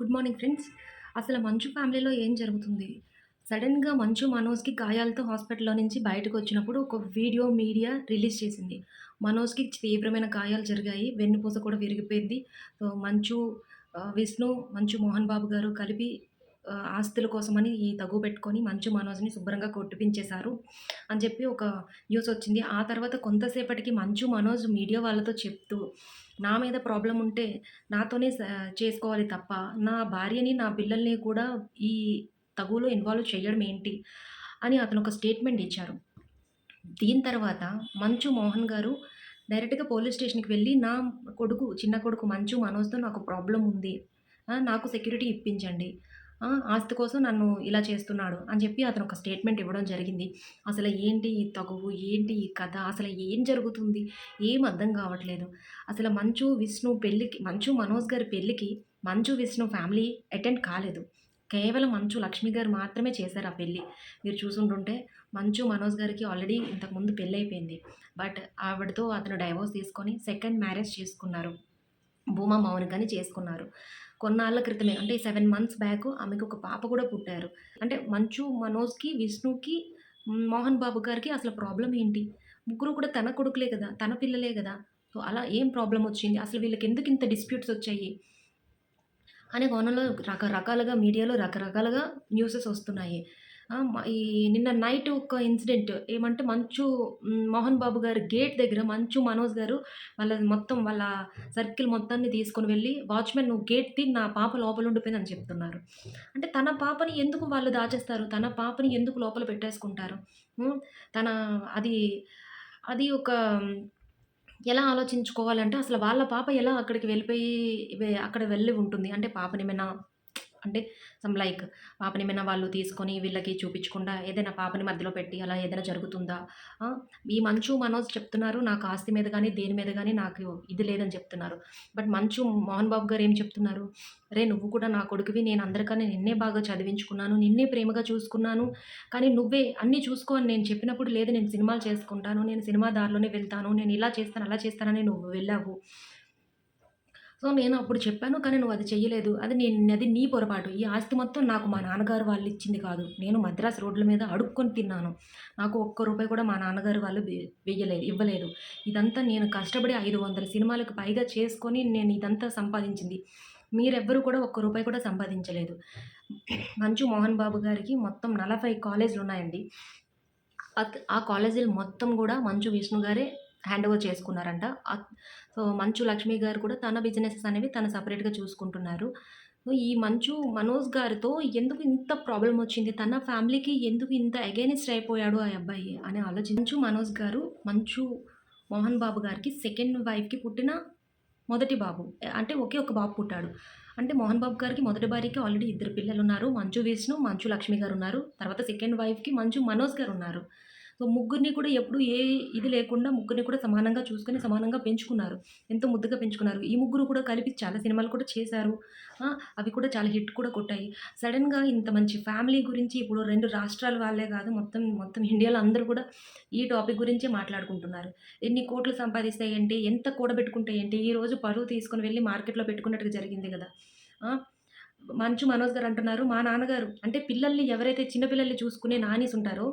Good morning friends. అసలు మంచు ఫ్యామిలీలో ఏం జరుగుతుంది? సడన్గా మంచు మనోజ్‌కి గాయాలతో హాస్పిటల్‌లో నుంచి బయటకు వచ్చినప్పుడు ఒక వీడియో మీడియా రిలీజ్ చేసింది. మనోజ్‌కి తీవ్రమైన గాయాలు జరిగాయి. వెన్నుపూస కూడా విరిగిపోయింది. మంచు విష్ణు, మంచు మోహన్ బాబు గారు కలిపి ఆస్తుల కోసమని ఈ తగు పెట్టుకొని మంచు మనోజ్‌ని శుభ్రంగా కొట్టిపించేశారు అని చెప్పి ఒక న్యూస్ వచ్చింది. ఆ తర్వాత కొంతసేపటికి మంచు మనోజ్ మీడియా వాళ్ళతో చెప్తూ, నా మీద ప్రాబ్లం ఉంటే నాతోనే చేసుకోవాలి తప్ప, నా భార్యని, నా పిల్లల్ని కూడా ఈ తగులో ఇన్వాల్వ్ చేయడం ఏంటి? అని అతను ఒక స్టేట్మెంట్ ఇచ్చారు. దీని తర్వాత మంచు మోహన్ గారు డైరెక్ట్‌గా పోలీస్ స్టేషన్‌కి వెళ్ళి నా కొడుకు, చిన్న కొడుకు మంచు మనోజ్‌తో నాకు ప్రాబ్లం ఉంది. నాకు సెక్యూరిటీ ఇప్పించండి. ఆస్తి కోసం నన్ను ఇలా చేస్తున్నాడు అని చెప్పి అతను ఒక స్టేట్మెంట్ ఇవ్వడం జరిగింది. అసలు ఏంటి ఈ తగువు? ఏంటి ఈ కథ? అసలు ఏం జరుగుతుంది? ఏం అర్థం కావట్లేదు. అసలు మంచు, విష్ణు పెళ్ళికి మంచు మనోజ్ గారి పెళ్ళికి మంచు, విష్ణు ఫ్యామిలీ అటెండ్ కాలేదు. కేవలం మంచు లక్ష్మి గారు మాత్రమే చేశారు ఆ పెళ్ళి. మీరు చూసుంటుంటే మంచు మనోజ్ గారికి ఆల్రెడీ ఇంతకుముందు పెళ్ళయిపోయింది. బట్ ఆవిడతో అతను డైవోర్స్ తీసుకొని సెకండ్ మ్యారేజ్ చేసుకున్నారు. భూమా మౌనికని చేసుకున్నారు. కొన్నాళ్ళ క్రితమే అంటే సెవెన్ మంత్స్ బ్యాక్ ఆమెకు ఒక పాప కూడా పుట్టారు. అంటే మంచు మనోజ్‌కి, విష్ణుకి, మోహన్ బాబు గారికి అసలు ప్రాబ్లం ఏంటి? ముగ్గురు కూడా తన కొడుకులే కదా! తన పిల్లలే కదా సో, అలా ఏం ప్రాబ్లమ్ వచ్చింది? అసలు వీళ్ళకి ఎందుకు ఇంత డిస్ప్యూట్స్ వచ్చాయి? అనే కోణంలో రకరకాలుగా మీడియాలో రకరకాలుగా న్యూసెస్ వస్తున్నాయి. ఈ నిన్న నైట్ ఒక ఇన్సిడెంట్ ఏమంటే మంచు మోహన్ బాబు గారు గేట్ దగ్గర మంచు మనోజ్ గారు వాళ్ళ మొత్తం వాళ్ళ సర్కిల్ మొత్తాన్ని తీసుకొని వెళ్ళి "వాచ్‌మెన్ నువ్వు గేట్ తీ నా పాప లోపల ఉండిపోయిందని" చెప్తున్నారు. అంటే తన పాపని ఎందుకు వాళ్ళు దాచేస్తారు? తన పాపని ఎందుకు లోపల పెట్టేసుకుంటారు? తన అది అది ఒక ఎలా ఆలోచించుకోవాలంటే అసలు వాళ్ళ పాప ఎలా అక్కడికి వెళ్ళిపోయి అక్కడ వెళ్ళి ఉంటుంది? అంటే పాపనేమైనా అంటే సమ్ లైక్ పాపని పాపనేమైనా వాళ్ళు తీసుకొని వీళ్ళకి చూపించకుండా ఏదైనా పాపని మధ్యలో పెట్టి అలా ఏదైనా జరుగుతుందా? ఈ మంచు, మనోజ్ చెప్తున్నారు నాకు ఆస్తి మీద కానీ దేని మీద కానీ నాకు ఇది లేదని చెప్తున్నారు. బట్ మంచు మోహన్ బాబు గారు ఏం చెప్తున్నారు? రే నువ్వు కూడా నా కొడుకువి. నేను అందరికన్నా నిన్నే బాగా చదివించుకున్నాను. నిన్నే ప్రేమగా చూసుకున్నాను. కానీ నువ్వే అన్నీ చూసుకో అని నేను చెప్పినప్పుడు, లేదు నేను సినిమాలు చేసుకుంటాను. నేను సినిమా దారిలోనే వెళ్తాను. నేను ఇలా చేస్తాను, అలా చేస్తానని నువ్వు వెళ్ళావు. సో, నేను అప్పుడు చెప్పాను. కానీ నువ్వు అది చెయ్యలేదు. అది నేను అది నీ పొరపాటు. ఈ ఆస్తి మొత్తం నాకు మా నాన్నగారు వాళ్ళు ఇచ్చింది కాదు. నేను మద్రాస్ రోడ్ల మీద అడుక్కొని తిన్నాను. నాకు ఒక్క రూపాయి కూడా మా నాన్నగారు వాళ్ళు వెయ్యలేదు ఇవ్వలేదు. ఇదంతా నేను కష్టపడి 500 సినిమాలకు పైగా చేసుకొని నేను ఇదంతా సంపాదించింది. మీరెవ్వరు కూడా ఒక్క రూపాయి కూడా సంపాదించలేదు." మంచు మోహన్ బాబు గారికి మొత్తం నలభై కాలేజీలు ఉన్నాయండి ఆ కాలేజీలు మొత్తం కూడా మంచు విష్ణు గారే hand over చేసుకున్నారంట. So, Manchu Lakshmi గారు కూడా తన బిజినెసెస్ అనేవి తను సెపరేట్‌గా చూసుకుంటున్నారు. సో, ఈ మంచు మనోజ్ గారితో ఎందుకు ఇంత ప్రాబ్లం వచ్చింది? తన ఫ్యామిలీకి ఎందుకు ఇంత అగైనిస్ట్ అయిపోయాడు ఆ అబ్బాయి అని ఆలోచించు మనోజ్ గారు, మంచు మోహన్ బాబు గారికి సెకండ్ వైఫ్‌కి పుట్టిన మొదటి బాబు. అంటే ఒకే ఒక బాబు పుట్టాడు. అంటే మోహన్ బాబు గారికి మొదటి భార్యకి ఆల్రెడీ ఇద్దరు పిల్లలు ఉన్నారు మంచు విష్ణు, మంచు లక్ష్మి గారు ఉన్నారు తర్వాత సెకండ్ వైఫ్‌కి మంచు మనోజ్ గారు ఉన్నారు సో, ముగ్గురిని కూడా ఎప్పుడు ఏ ఇది లేకుండా ముగ్గురిని కూడా సమానంగా చూసుకొని, సమానంగా పెంచుకున్నారు. ఎంతో ముద్దుగా పెంచుకున్నారు. ఈ ముగ్గురు కూడా కలిపి చాలా సినిమాలు కూడా చేశారు. అవి కూడా చాలా హిట్ కూడా కొట్టాయి. సడన్గా ఇంత మంచి ఫ్యామిలీ గురించి ఇప్పుడు రెండు రాష్ట్రాల వాళ్ళే కాదు మొత్తం, మొత్తం ఇండియాలో అందరూ కూడా ఈ టాపిక్ గురించే మాట్లాడుకుంటున్నారు. ఎన్ని కోట్లు సంపాదిస్తాయి ఏంటి? ఎంత కూడబెట్టుకుంటే ఏంటి? ఈరోజు పరువు తీసుకొని వెళ్ళి మార్కెట్‌లో పెట్టుకున్నట్టుగా జరిగింది కదా మంచు మనోజ్ గారు అంటున్నారు, మా నాన్నగారు అంటే పిల్లల్ని ఎవరైతే చిన్నపిల్లల్ని చూసుకునే నానీస్ ఉంటారో,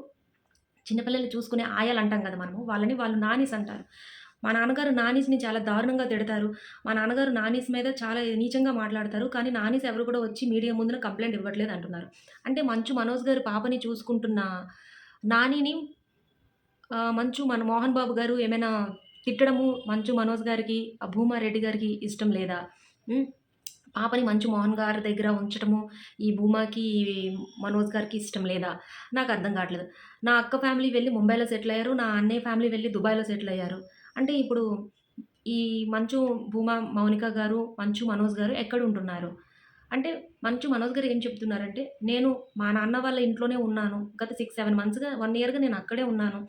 చిన్నపిల్లలు చూసుకునే ఆయాలు అంటాం కదా మనము. వాళ్ళని వాళ్ళు నానీస్ అంటారు. మా నాన్నగారు నానీస్‌ని చాలా దారుణంగా తిడతారు. మా నాన్నగారు నానీస్ మీద చాలా నీచంగా మాట్లాడతారు. కానీ నానీస్ ఎవరు కూడా వచ్చి మీడియా ముందున కంప్లైంట్ ఇవ్వట్లేదు అంటున్నారు. అంటే మంచు మనోజ్ గారు పాపని చూసుకుంటున్న నానీని మంచు మన మోహన్ బాబు గారు ఏమైనా తిట్టడము మంచు మనోజ్ గారికి, ఆ భూమారెడ్డి గారికి ఇష్టం లేదా? పాపని మంచు మోహన్ గారి దగ్గర ఉంచడము ఈ భూమాకి, మనోజ్ గారికి ఇష్టం లేదా? నాకు అర్థం కావట్లేదు. నా అక్క ఫ్యామిలీ వెళ్ళి ముంబైలో సెటిల్ అయ్యారు. నా అన్నయ్య ఫ్యామిలీ వెళ్ళి దుబాయ్‌లో సెటిల్ అయ్యారు. అంటే ఇప్పుడు ఈ మంచు భూమా మౌనిక గారు, మంచు మనోజ్ గారు ఎక్కడ ఉంటున్నారు? అంటే మంచు మనోజ్ గారు ఏం చెప్తున్నారంటే, నేను మా నాన్న వాళ్ళ ఇంట్లోనే ఉన్నాను. గత 6, 7 మంత్స్‌గా వన్ ఇయర్‌గా నేను అక్కడే ఉన్నాను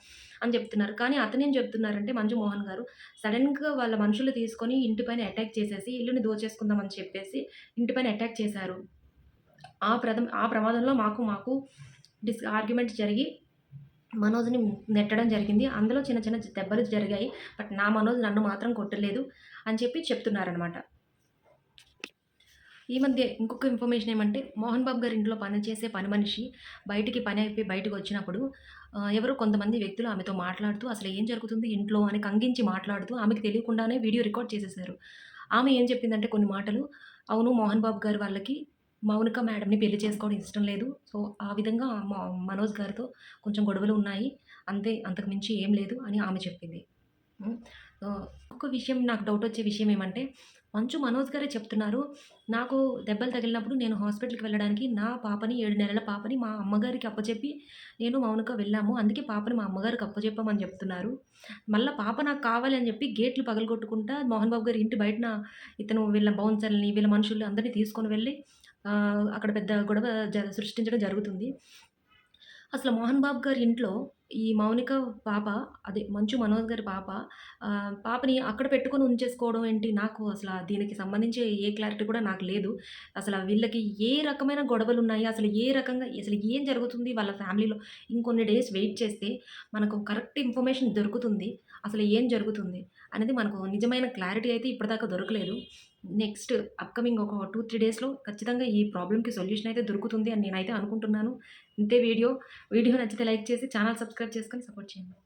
అని చెప్తున్నారు. కానీ అతను ఏం చెప్తున్నారంటే మంచు మోహన్ గారు, సడెన్‌గా వాళ్ళ మనుషులు తీసుకొని ఇంటి పైన అటాక్ చేసేసి, ఇల్లుని దోచేసుకుందామని చెప్పేసి ఇంటి పైన అటాక్ చేశారు. ఆ ప్రథమ ఆ ప్రమాదంలో మాకు, మాకు డిస్ ఆర్గ్యుమెంట్స్ జరిగి మనోజ్‌ని నెట్టడం జరిగింది. అందులో చిన్న, చిన్న దెబ్బలు జరిగాయి. బట్ నా మనోజ్ నన్ను మాత్రం కొట్టలేదు అని చెప్పి చెప్తున్నారనమాట. ఈ మధ్య ఇంకొక ఇన్ఫర్మేషన్ ఏమంటే, మోహన్ బాబు గారి ఇంట్లో పనిచేసే పని మనిషి బయటికి పని అయిపోయి బయటకు వచ్చినప్పుడు ఎవరో కొంతమంది వ్యక్తులు ఆమెతో మాట్లాడుతూ అసలు ఏం జరుగుతుంది ఇంట్లో అని కంగించి మాట్లాడుతూ ఆమెకు తెలియకుండానే వీడియో రికార్డ్ చేసేసారు. ఆమె ఏం చెప్పిందంటే కొన్ని మాటలు, అవును మోహన్ బాబు గారు వాళ్ళకి మౌనిక మేడంని పెళ్ళి చేసుకోవడం ఇష్టం లేదు. సో, ఆ విధంగా మనోజ్ గారితో కొంచెం గొడవలు ఉన్నాయి. అంతే అంతకు మించి ఏం లేదు అని ఆమె చెప్పింది. ఒక విషయం నాకు డౌట్ వచ్చే విషయం ఏమంటే, మంచు మనోజ్ గారే చెప్తున్నారు. నాకు దెబ్బలు తగిలినప్పుడు నేను హాస్పిటల్‌కి వెళ్ళడానికి నా పాపని ఏడు నెలల పాపని మా అమ్మగారికి అప్పచెప్పి నేను, మౌనిక వెళ్ళాము. అందుకే పాపని మా అమ్మగారికి అప్పచెప్పామని చెప్తున్నారు. మళ్ళీ పాప నాకు కావాలి అని చెప్పి గేట్లు పగలగొట్టుకుంటా మోహన్ బాబు గారి ఇంటి బయటన ఇతను వీళ్ళ బౌన్సర్ని వీళ్ళ మనుషుల్ని అందరిని తీసుకొని వెళ్ళి అక్కడ పెద్ద గొడవ జ సృష్టించడం జరుగుతుంది. అసలు మోహన్ బాబు గారి ఇంట్లో ఈ మౌనిక పాప అదే మంచు మనోజ్ గారి పాప పాపని అక్కడ పెట్టుకొని ఉంచేసుకోవడం ఏంటి? నాకు అసలు దీనికి సంబంధించి ఏ క్లారిటీ కూడా నాకు లేదు. అసలు వీళ్ళకి ఏ రకమైన గొడవలు ఉన్నాయి అసలు ఏ రకంగా అసలు ఏం జరుగుతుంది వాళ్ళ ఫ్యామిలీలో? ఇంకొన్ని డేస్ వెయిట్ చేస్తే మనకు కరెక్ట్ ఇన్ఫర్మేషన్ దొరుకుతుంది. అసలు ఏం జరుగుతుంది? అనేది మనకు నిజమైన క్లారిటీ అయితే ఇప్పటిదాకా దొరకలేదు. నెక్స్ట్ అప్‌కమింగ్ ఒక 2, 3 డేస్‌లో ఖచ్చితంగా ఈ ప్రాబ్లమ్‌కి సొల్యూషన్ అయితే దొరుకుతుంది అని నేనైతే అనుకుంటున్నాను. ఇంతే వీడియో. వీడియో నచ్చితే లైక్ చేసి ఛానల్ సబ్స్క్రైబ్ చేసుకొని సపోర్ట్ చేయండి.